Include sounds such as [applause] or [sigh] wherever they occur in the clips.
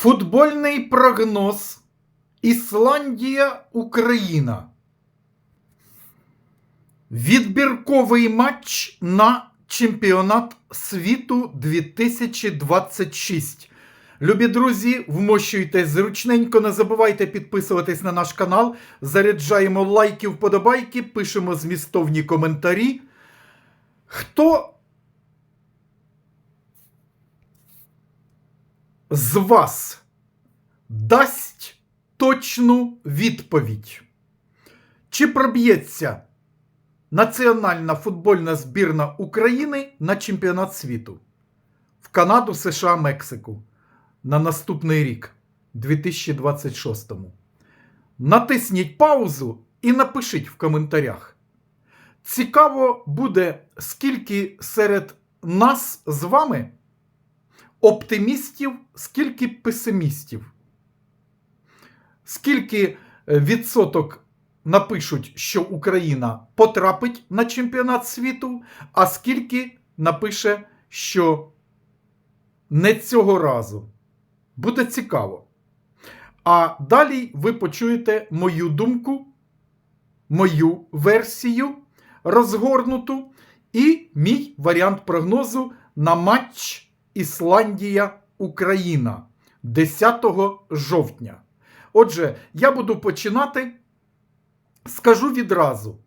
Футбольний прогноз Ісландія Україна. Відбірковий матч на чемпіонат світу 2026. Любі друзі, вмощуйтесь зручненько, не забувайте підписуватись на наш канал. Заряджаємо лайки, вподобайки, пишемо змістовні коментарі. Хто з вас дасть точну відповідь? Чи проб'ється національна футбольна збірна України на чемпіонат світу в Канаду, США, Мексику на наступний рік, 2026? Натисніть паузу і напишіть в коментарях. Цікаво буде, скільки серед нас з вами оптимістів, скільки песимістів. Скільки е, відсоток напишуть, що Україна потрапить на чемпіонат світу, а скільки напише, що не цього разу. Буде цікаво. А далі ви почуєте мою думку, мою версію розгорнуту і мій варіант прогнозу на матч Ісландія-Україна 10 жовтня. Отже, я буду починати. Скажу відразу: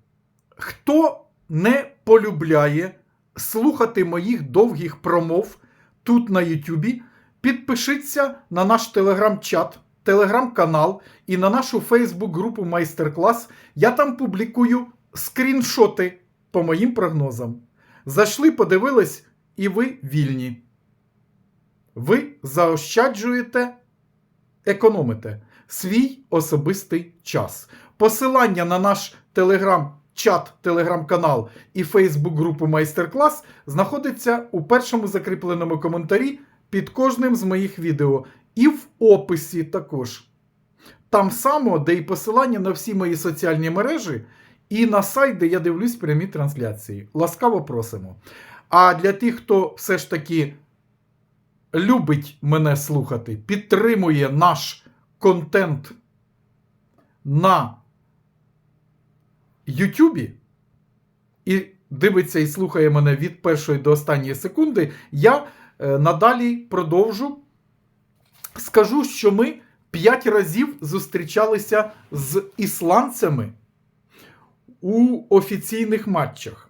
хто не полюбляє слухати моїх довгих промов тут на Ютубі, підпишіться на наш телеграм-чат, телеграм-канал і на нашу Фейсбук-групу майстер-клас. Я там публікую скріншоти по моїм прогнозам. Зайшли, подивились, і ви вільні. Ви заощаджуєте, економите свій особистий час. Посилання на наш телеграм-чат, телеграм-канал і Фейсбук-групу майстер-клас знаходиться у першому закріпленому коментарі під кожним з моїх відео. І в описі також. Там само, де і посилання на всі мої соціальні мережі, і на сайт, де я дивлюсь прямі трансляції. Ласкаво просимо. А для тих, хто все ж таки любить мене слухати, підтримує наш контент на Ютубі і дивиться і слухає мене від першої до останньої секунди, я е, надалі продовжу. Скажу, що ми п'ять разів зустрічалися з ісландцями у офіційних матчах.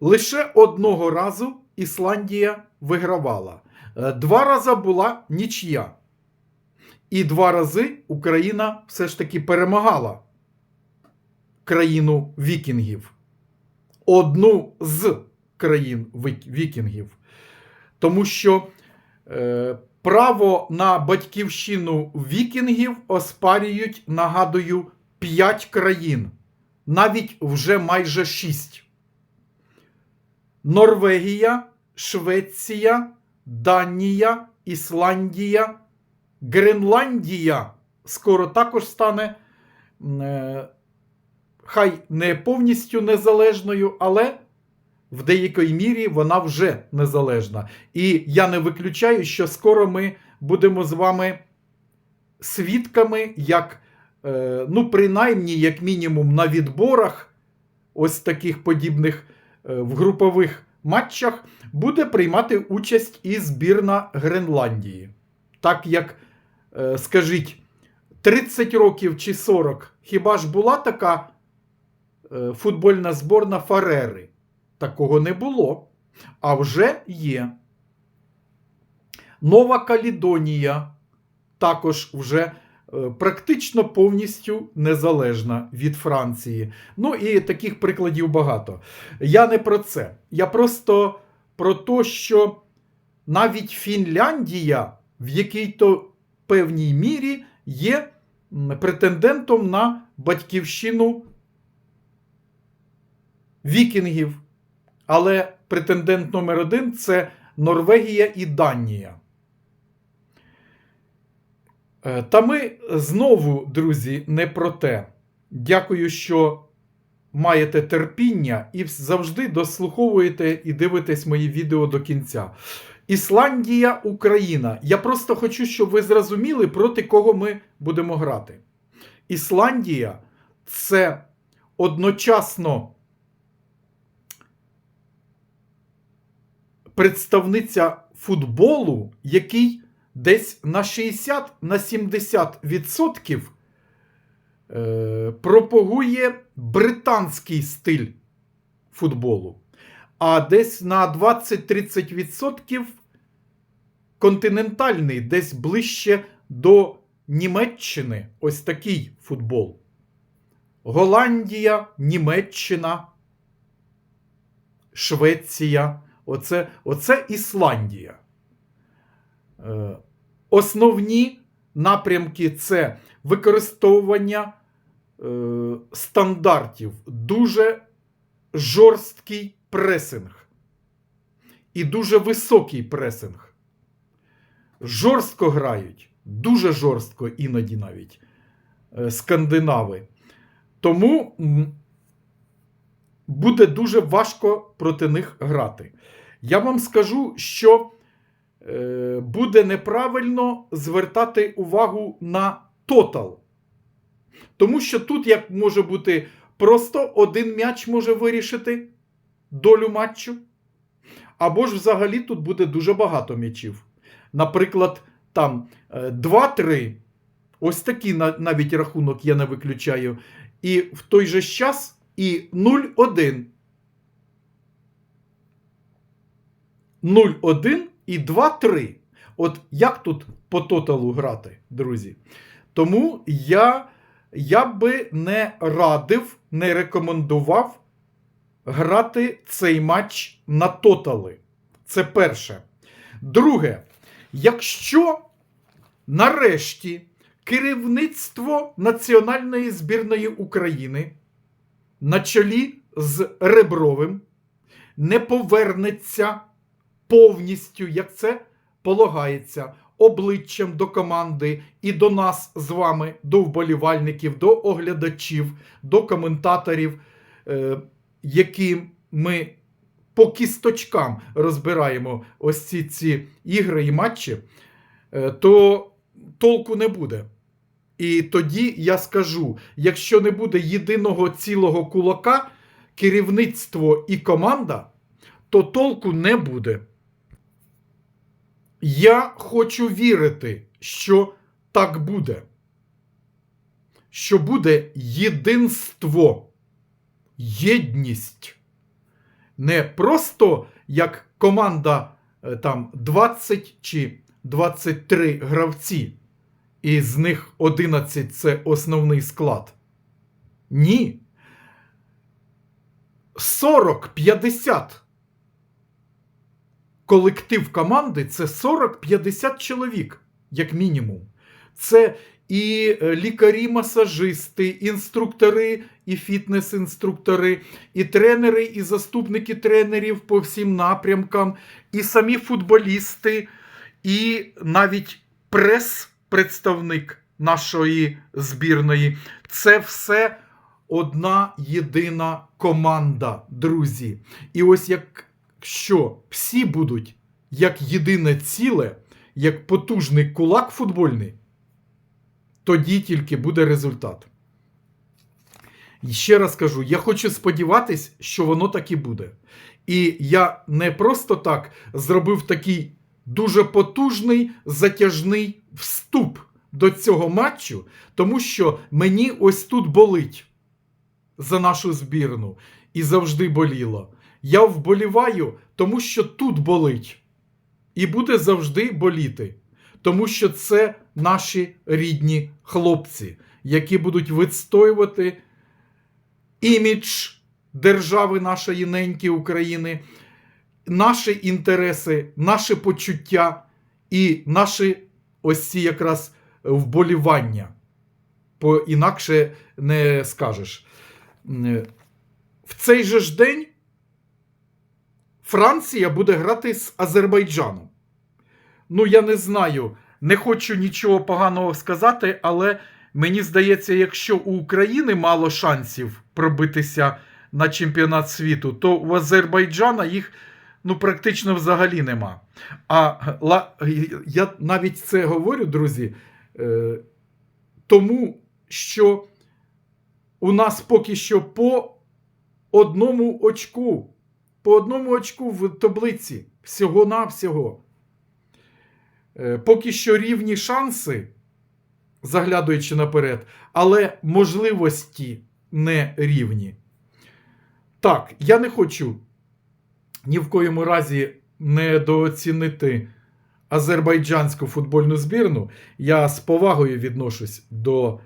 Лише одного разу Ісландія вигравала. Е, Два рази була нічия. І два рази Україна все ж таки перемагала країну вікінгів. Одну з країн вікінгів. Тому що е, право на батьківщину вікінгів оспарюють, нагадую, 5 країн. Навіть вже майже 6. Норвегія, Швеція, Данія, Ісландія, Гренландія скоро також стане е, хай не повністю незалежною, але в деякій мірі вона вже незалежна. І я не виключаю, що скоро ми будемо з вами свідками, як, е, ну, принаймні, як мінімум, на відборах ось таких подібних е, в групових матчах буде приймати участь і збірна Гренландії. Так як, е, скажіть, 30 років чи 40 хіба ж була така е, футбольна зборна Фарери? Такого не було. А вже є. Нова Калідонія також вже практично повністю незалежна від Франції. Ну і таких прикладів багато. Я не про це. Я просто про те, що навіть Фінляндія в якій-то певній мірі є претендентом на батьківщину вікінгів. Але претендент номер один це Норвегія і Данія. Е, Та ми знову, друзі, не про те. Дякую, що маєте терпіння і завжди дослуховуєте і дивитесь мої відео до кінця. Ісландія, Україна. Я просто хочу, щоб ви зрозуміли, проти кого ми будемо грати. Ісландія це одночасно представниця футболу, який десь на 60 на 70% е, пропагує британський стиль футболу, а десь на 20-30% континентальний, десь ближче до Німеччини. Ось такий футбол. Голландія, Німеччина, Швеція. Оце, оце Ісландія. Е, основні напрямки це використовування е, стандартів, дуже жорсткий пресинг і дуже високий пресинг. Жорстко грають, дуже жорстко іноді навіть е, скандинави. Тому буде дуже важко проти них грати. Я вам скажу, що буде неправильно звертати увагу на тотал. Тому що тут як може бути просто один м'яч може вирішити долю матчу. Або ж взагалі тут буде дуже багато м'ячів. Наприклад, там е, 2-3. Ось такий навіть рахунок я не виключаю. І в той же час і 0-1. 0-1 і 2-3. От як тут по тоталу грати, друзі? Тому я, я би не радив, не рекомендував грати цей матч на тотали. Це перше. Друге, якщо нарешті керівництво Національної збірної України на чолі з Ребровим не повернеться повністю, як це полагається, обличчям до команди і до нас з вами, до вболівальників, до оглядачів, до коментаторів, е, які ми по кісточкам розбираємо ось ці, ці ігри і матчі, е, то толку не буде. І тоді я скажу: якщо не буде єдиного цілого кулака, керівництво і команда, то толку не буде. Я хочу вірити, що так буде. Що буде єдинство, єдність. Не просто як команда е, там 20 чи 23 гравці, і з них 11 це основний склад. Ні. 40-50 колектив команди це 40-50 чоловік, як мінімум. Це і е, лікарі-масажисти, інструктори і фітнес-інструктори, і тренери, і заступники тренерів по всім напрямкам, і самі футболісти, і навіть прес-представник нашої збірної. Це все одна єдина команда, друзі. І ось якщо всі будуть як єдине ціле, як потужний кулак футбольний, тоді тільки буде результат. І ще раз кажу: я хочу сподіватись, що воно так і буде. І я не просто так зробив такий дуже потужний затяжний вступ до цього матчу, тому що мені ось тут болить за нашу збірну і завжди боліло. Я вболіваю, тому що тут болить. І буде завжди боліти. Тому що це наші рідні хлопці, які будуть відстоювати імідж держави нашої неньки України, наші інтереси, наші почуття і наші ось ці якраз вболівання. По інакше не скажеш. В цей же ж день Франція буде грати з Азербайджаном. Ну, я не знаю, не хочу нічого поганого сказати, але мені здається, якщо у України мало шансів пробитися на чемпіонат світу, то у Азербайджана їх ну, практично взагалі нема. А я навіть це говорю, друзі, е, тому що у нас поки що по одному очку, по одному очку в таблиці всього-навсього. Е, поки що рівні шанси, заглядуючи наперед, але можливості не рівні. Так, я не хочу ні в коєму разі недооцінити азербайджанську футбольну збірну. Я з повагою відношусь до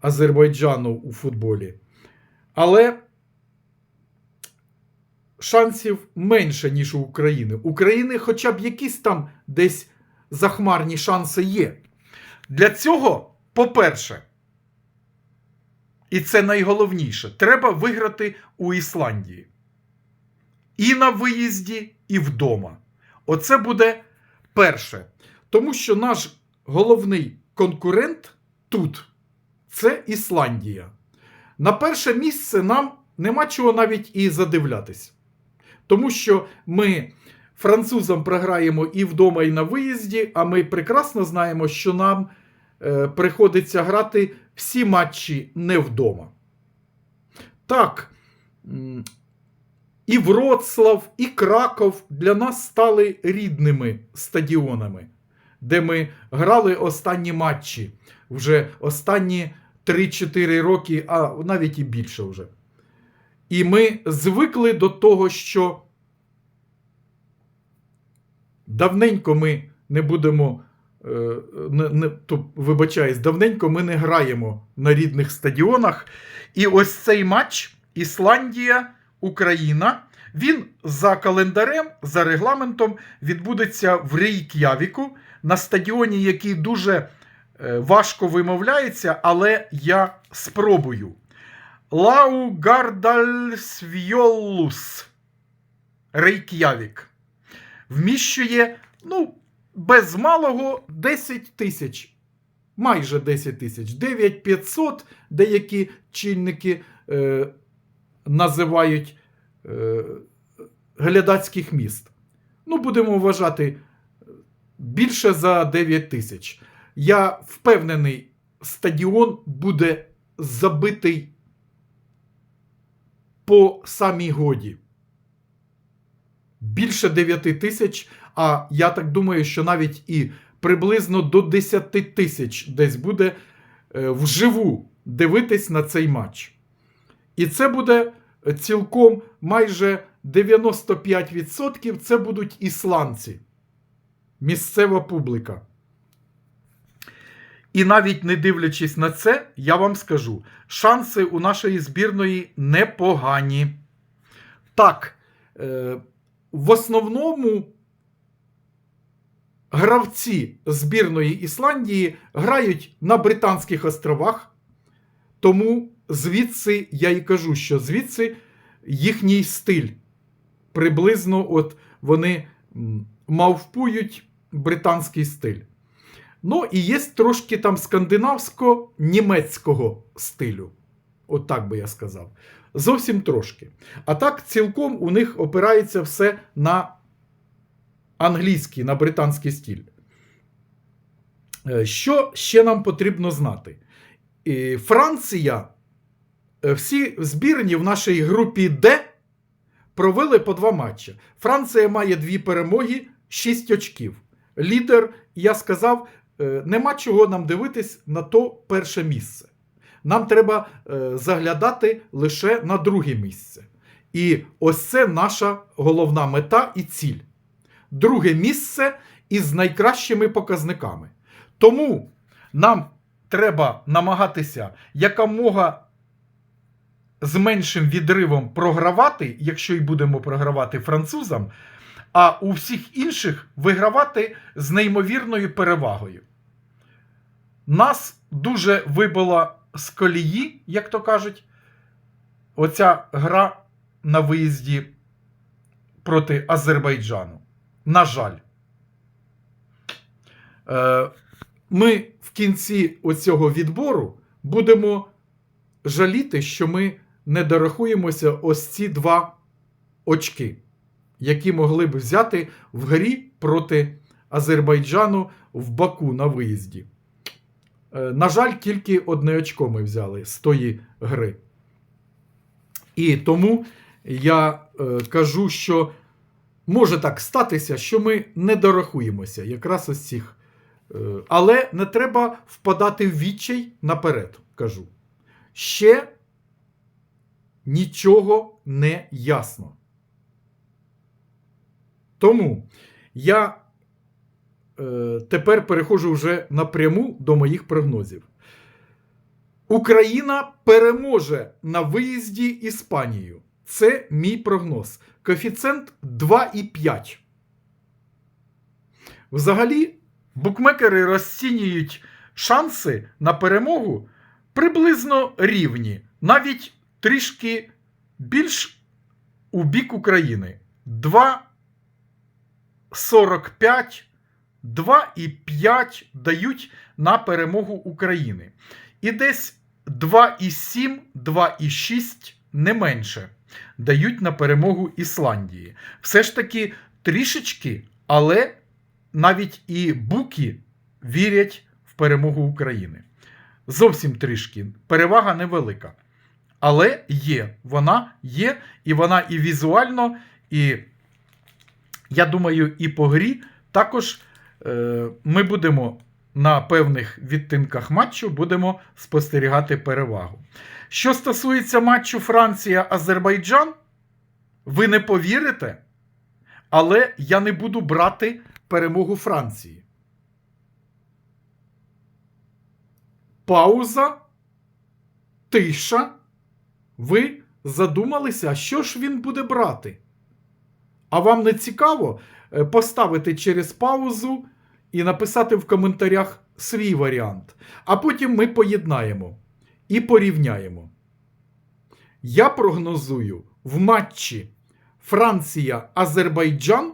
Азербайджану у футболі. Але шансів менше, ніж у України. України хоча б якісь там десь захмарні шанси є. Для цього, по-перше, і це найголовніше, треба виграти у Ісландії. І на виїзді, і вдома. Оце буде перше. Тому що наш головний конкурент тут це Ісландія. На перше місце нам нема чого навіть і задивлятись. Тому що ми французам програємо і вдома, і на виїзді, а ми прекрасно знаємо, що нам е, приходиться грати всі матчі не вдома. Так, і Вроцлав, і Краков для нас стали рідними стадіонами, де ми грали останні матчі вже останні 3-4 роки, а навіть і більше вже. І ми звикли до того, що давненько ми не будемо. е, Не, не, то, вибачаюсь, давненько ми не граємо на рідних стадіонах. І ось цей матч Ісландія, Україна. Він за календарем, за регламентом відбудеться в Рейк'явіку на стадіоні, який дуже е, важко вимовляється, але я спробую. Лау Гардальсвьоллус. Рейк'явік. Вміщує, ну, без малого 10 тисяч. Майже 10 тисяч. 9500 деякі чинники е, називають е, глядацьких міст. Ну, будемо вважати більше за 9 тисяч. Я впевнений, стадіон буде забитий по самій годі. Більше 9 тисяч, а я так думаю, що навіть і приблизно до 10 тисяч десь буде е, вживу дивитись на цей матч. І це буде цілком майже 95% це будуть ісландці, місцева публіка. І навіть не дивлячись на це, я вам скажу: шанси у нашої збірної непогані. Так, е, в основному гравці збірної Ісландії грають на Британських островах, тому звідси я і кажу, що звідси їхній стиль. Приблизно от вони мавпують британський стиль. Ну, і є трошки там скандинавсько-німецького стилю. От так би я сказав. Зовсім трошки. А так, цілком у них опирається все на англійський, на британський стиль. Е, Що ще нам потрібно знати? Франція, е, всі збірні в нашій групі Д провели по два матчі. Франція має дві перемоги, 6 очків. Лідер, я сказав, нема чого нам дивитись на то перше місце. Нам треба е, заглядати лише на друге місце. І ось це наша головна мета і ціль. Друге місце із найкращими показниками. Тому нам треба намагатися якомога з меншим відривом програвати, якщо й будемо програвати французам, а у всіх інших вигравати з неймовірною перевагою. Нас дуже вибила з колії, як то кажуть, оця гра на виїзді проти Азербайджану. На жаль. Е, Ми в кінці оцього відбору будемо жаліти, що ми не дорахуємося ось ці два очки. які могли б взяти в грі проти Азербайджану в Баку на виїзді. Е, На жаль, тільки одне очко ми взяли з тої гри. І тому я е, кажу, що може так статися, що ми не дорахуємося якраз ось цих. Е, але не треба впадати в відчай наперед, кажу. Ще нічого не ясно. Тому я тепер переходжу вже напряму до моїх прогнозів. Україна переможе на виїзді Іспанію. Це мій прогноз. Коефіцієнт 2,5. Взагалі, букмекери розцінюють шанси на перемогу приблизно рівні, навіть трішки більш у бік України. 2,45, 2,5 дають на перемогу України. І десь 2,7, 2,6 не менше дають на перемогу Ісландії. Все ж таки трішечки, але навіть і буки вірять в перемогу України. Зовсім трішки. Перевага невелика. Але є, вона є, і вона і візуально, і я думаю, і по грі також ми будемо на певних відтинках матчу будемо спостерігати перевагу. Що стосується матчу Франція-Азербайджан, ви не повірите, але я не буду брати перемогу Франції. Пауза, тиша. Ви задумалися, що ж він буде брати? А вам не цікаво е, поставити через паузу і написати в коментарях свій варіант. А потім ми поєднаємо і порівняємо. Я прогнозую в матчі Франція-Азербайджан.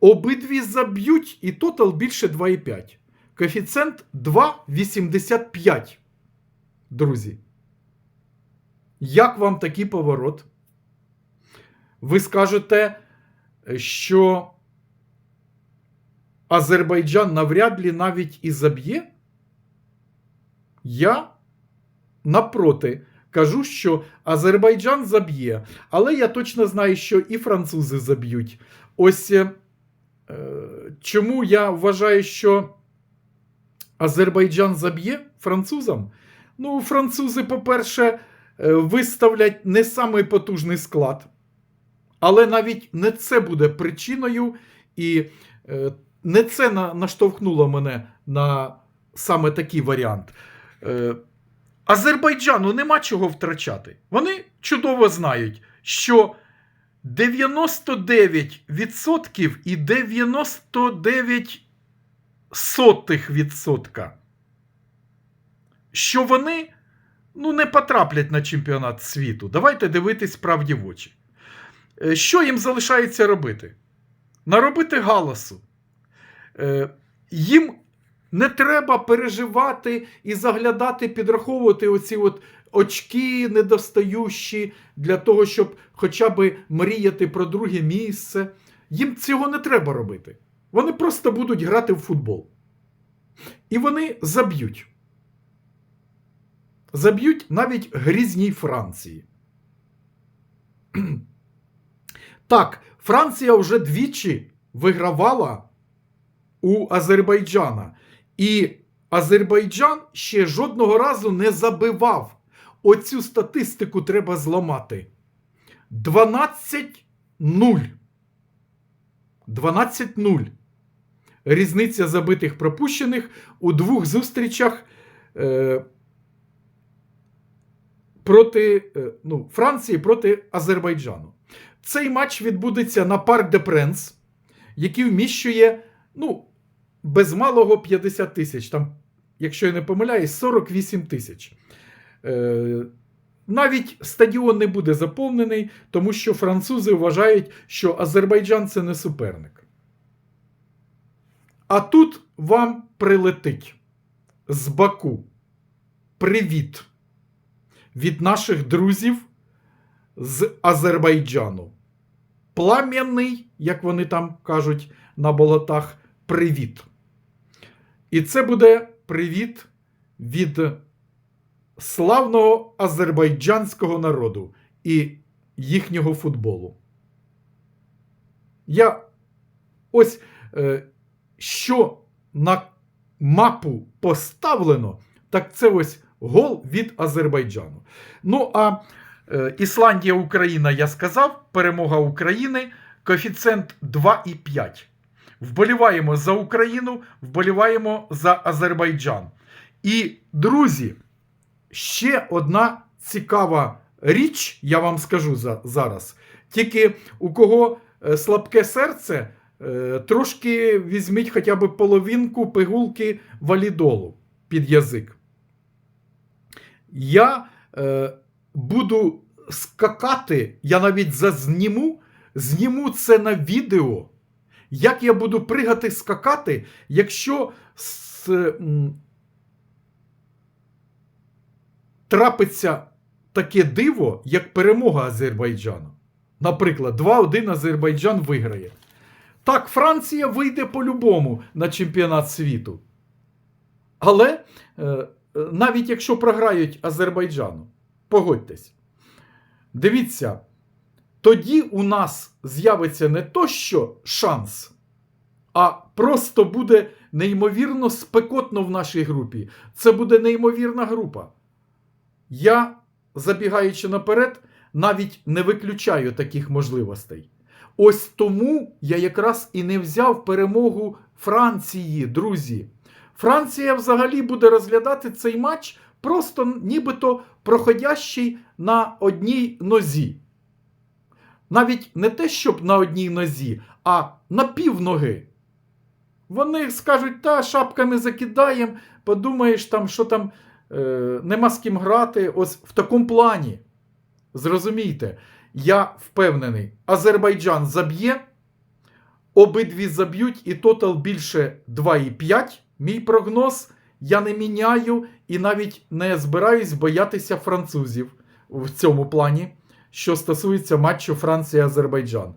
Обидві заб'ють і тотал більше 2,5. Коефіцієнт 2,85. Друзі. Як вам такий поворот? Ви скажете, що Азербайджан навряд ли навіть і заб'є? Я напроти кажу, що Азербайджан заб'є, але я точно знаю, що і французи заб'ють. Ось е, чому я вважаю, що Азербайджан заб'є французам? Ну, французи, по-перше, е, виставлять не самий потужний склад. Але навіть не це буде причиною, і е, не це на, наштовхнуло мене на саме такий варіант. Е, Азербайджану нема чого втрачати. Вони чудово знають, що 99% і 99 сотих відсотка, що вони ну, не потраплять на чемпіонат світу. Давайте дивитись правді в очі. Е, Що їм залишається робити? Наробити галасу. Е, Їм не треба переживати і заглядати, підраховувати оці от очки недостающі для того, щоб хоча б мріяти про друге місце. Їм цього не треба робити. Вони просто будуть грати в футбол. І вони заб'ють. Заб'ють навіть грізній Франції. [clears throat] Так, Франція вже двічі вигравала у Азербайджана. І Азербайджан ще жодного разу не забивав. Оцю статистику треба зламати. 12-0. 12-0. Різниця забитих пропущених у двох зустрічах е, проти е, ну, Франції проти Азербайджану. Цей матч відбудеться на Парк де Пренс, який вміщує ну, без малого 50 тисяч. Там, якщо я не помиляюсь, 48 тисяч. Е, навіть стадіон не буде заповнений, тому що французи вважають, що Азербайджан це не суперник. А тут вам прилетить з Баку. Привіт від наших друзів з Азербайджану. плам'яний, як вони там кажуть на болотах, привіт. І це буде привіт від славного азербайджанського народу і їхнього футболу. Я ось е, що на мапу поставлено, так це ось гол від Азербайджану. Ну, а е, Ісландія, Україна, я сказав, перемога України, коефіцієнт 2,5. Вболіваємо за Україну, вболіваємо за Азербайджан. І, друзі, ще одна цікава річ, я вам скажу за, зараз. Тільки у кого е, слабке серце, е, трошки візьміть хоча б половинку пигулки валідолу під язик. Я е, буду скакати, я навіть зазніму, зніму це на відео. Як я буду пригати скакати, якщо с, м, трапиться таке диво, як перемога Азербайджану. Наприклад, 2-1 Азербайджан виграє. Так, Франція вийде по-любому на чемпіонат світу. Але е, навіть якщо програють Азербайджану, погодьтесь, дивіться, тоді у нас з'явиться не то що шанс, а просто буде неймовірно спекотно в нашій групі. Це буде неймовірна група. Я, забігаючи наперед, навіть не виключаю таких можливостей. Ось тому я якраз і не взяв перемогу Франції, друзі. Франція взагалі буде розглядати цей матч просто нібито проходящий на одній нозі. Навіть не те, щоб на одній нозі, а на півноги. Вони скажуть, та шапками закидаємо, подумаєш, там, що там е, нема з ким грати. Ось в такому плані. Зрозумійте, я впевнений, Азербайджан заб'є, обидві заб'ють, і тотал більше 2,5. Мій прогноз я не міняю і навіть не збираюсь боятися французів в цьому плані, що стосується матчу Франція-Азербайджан.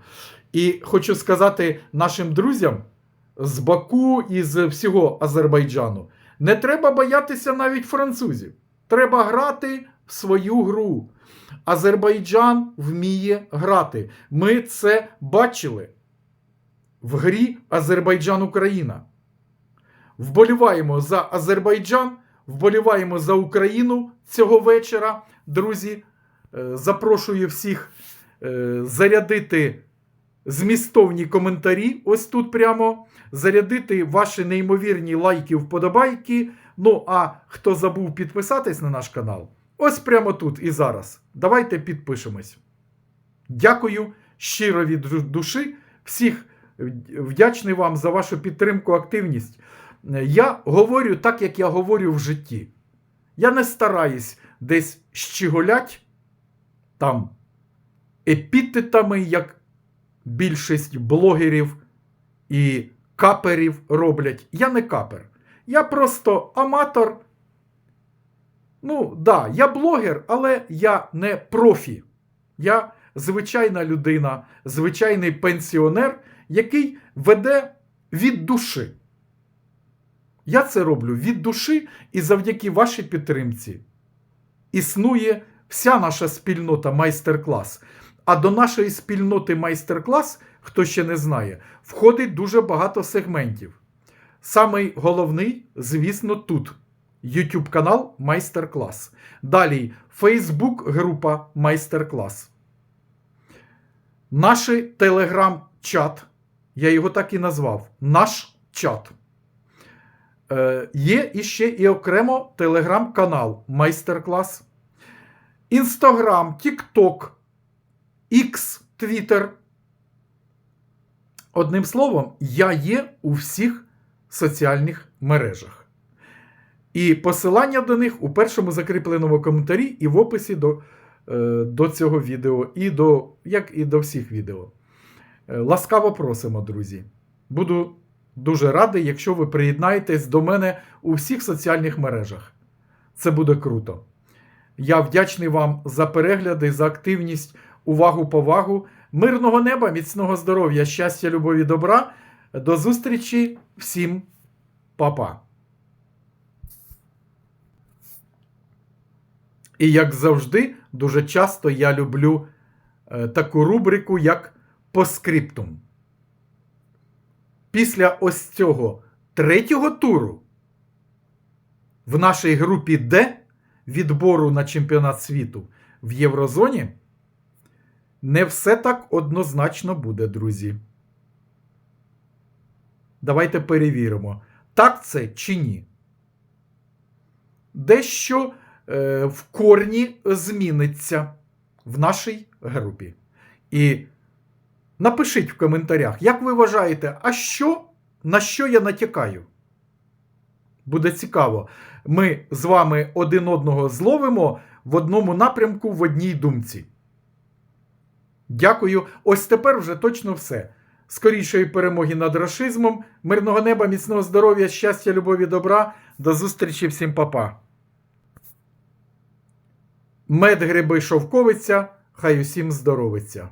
І хочу сказати нашим друзям з Баку і з всього Азербайджану: не треба боятися навіть французів. Треба грати в свою гру. Азербайджан вміє грати. Ми це бачили в грі Азербайджан-Україна. Вболіваємо за Азербайджан, вболіваємо за Україну цього вечора. Друзі, запрошую всіх е, зарядити змістовні коментарі. Ось тут прямо. Зарядити ваші неймовірні лайки, вподобайки. Ну, а хто забув підписатись на наш канал, ось прямо тут і зараз. Давайте підпишемось. Дякую щиро від душі. Всіх вдячний вам за вашу підтримку, активність. Я говорю так, як я говорю в житті. Я не стараюсь десь щеголять там епітетами, як більшість блогерів і каперів роблять. Я не капер. Я просто аматор. Ну, да, я блогер, але я не профі. Я звичайна людина, звичайний пенсіонер, який веде від душі. Я це роблю від душі і завдяки вашій підтримці існує вся наша спільнота майстер-клас. А до нашої спільноти майстер-клас, хто ще не знає, входить дуже багато сегментів. Самий головний, звісно, тут. YouTube канал Майстер-клас. Далі Facebook група Майстер-клас. Наш телеграм-чат. Я його так і назвав. Наш чат. Е, Є іще і окремо телеграм-канал Майстер-клас. Інстаграм, Тікток, X, Твіттер. Одним словом, я є у всіх соціальних мережах. І посилання до них у першому закріпленому коментарі і в описі до е, до цього відео, і до, як і до всіх відео. Е, ласкаво просимо, друзі. Буду дуже радий, якщо ви приєднаєтесь до мене у всіх соціальних мережах. Це буде круто. Я вдячний вам за перегляди, за активність увагу, повагу, мирного неба, міцного здоров'я, щастя, любові, добра. До зустрічі всім, па-па. І як завжди, дуже часто я люблю е, таку рубрику, як по скриптум. Після ось цього третього туру в нашій групі Д відбору на чемпіонат світу в Єврозоні не все так однозначно буде, друзі. Давайте перевіримо, так це чи ні. Дещо е, в корні зміниться в нашій групі. І напишіть в коментарях, як ви вважаєте, а що, на що я натякаю? Буде цікаво. Ми з вами один одного зловимо в одному напрямку, в одній думці. Дякую. Ось тепер вже точно все. Скорішої перемоги над рашизмом, мирного неба, міцного здоров'я, щастя, любові, добра. До зустрічі всім папа. Мед, гриби, шовковиця, хай усім здоровиться.